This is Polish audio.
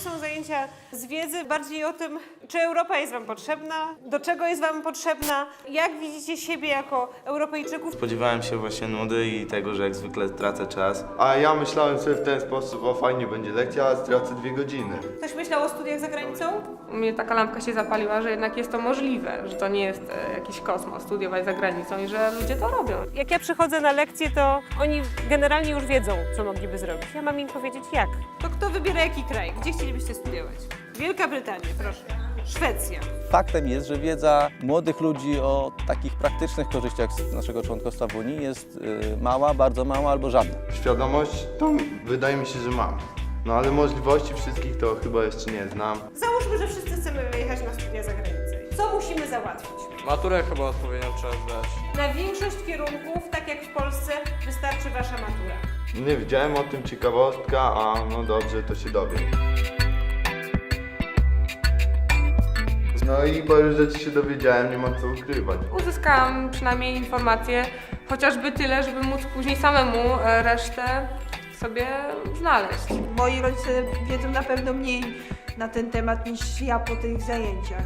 zajęcia z wiedzy, bardziej o tym, czy Europa jest Wam potrzebna, do czego jest Wam potrzebna, jak widzicie siebie jako Europejczyków. Spodziewałem się właśnie nudy i tego, że jak zwykle tracę czas. A ja myślałem sobie w ten sposób, o fajnie będzie lekcja, a stracę dwie godziny. Ktoś myślał o studiach za granicą? U mnie taka lampka się zapaliła, że jednak jest to możliwe, że to nie jest e, jakiś kosmos studiować za granicą i że ludzie to robią. Jak ja przychodzę na lekcje, to oni generalnie już wiedzą, co mogliby zrobić. Ja mam im powiedzieć jak. To kto wybiera jaki kraj? Gdzie chcielibyście studiować? Wielka Brytania, proszę. Szwecja. Faktem jest, że wiedza młodych ludzi o takich praktycznych korzyściach z naszego członkostwa w Unii jest y, mała, bardzo mała albo żadna. Świadomość, to wydaje mi się, że mam. No ale możliwości wszystkich to chyba jeszcze nie znam. Załóżmy, że wszyscy chcemy wyjechać na studia za granicę. Co musimy załatwić? Maturę chyba odpowiednią trzeba zdać. Na większość kierunków, tak jak w Polsce, wystarczy wasza matura. Nie wiedziałem o tym ciekawostka, a no dobrze, to się dowiem. No i parę rzeczy się dowiedziałem, nie ma co ukrywać. Uzyskałam przynajmniej informacje, chociażby tyle, żeby móc później samemu e, resztę sobie znaleźć. Moi rodzice wiedzą na pewno mniej na ten temat niż ja po tych zajęciach.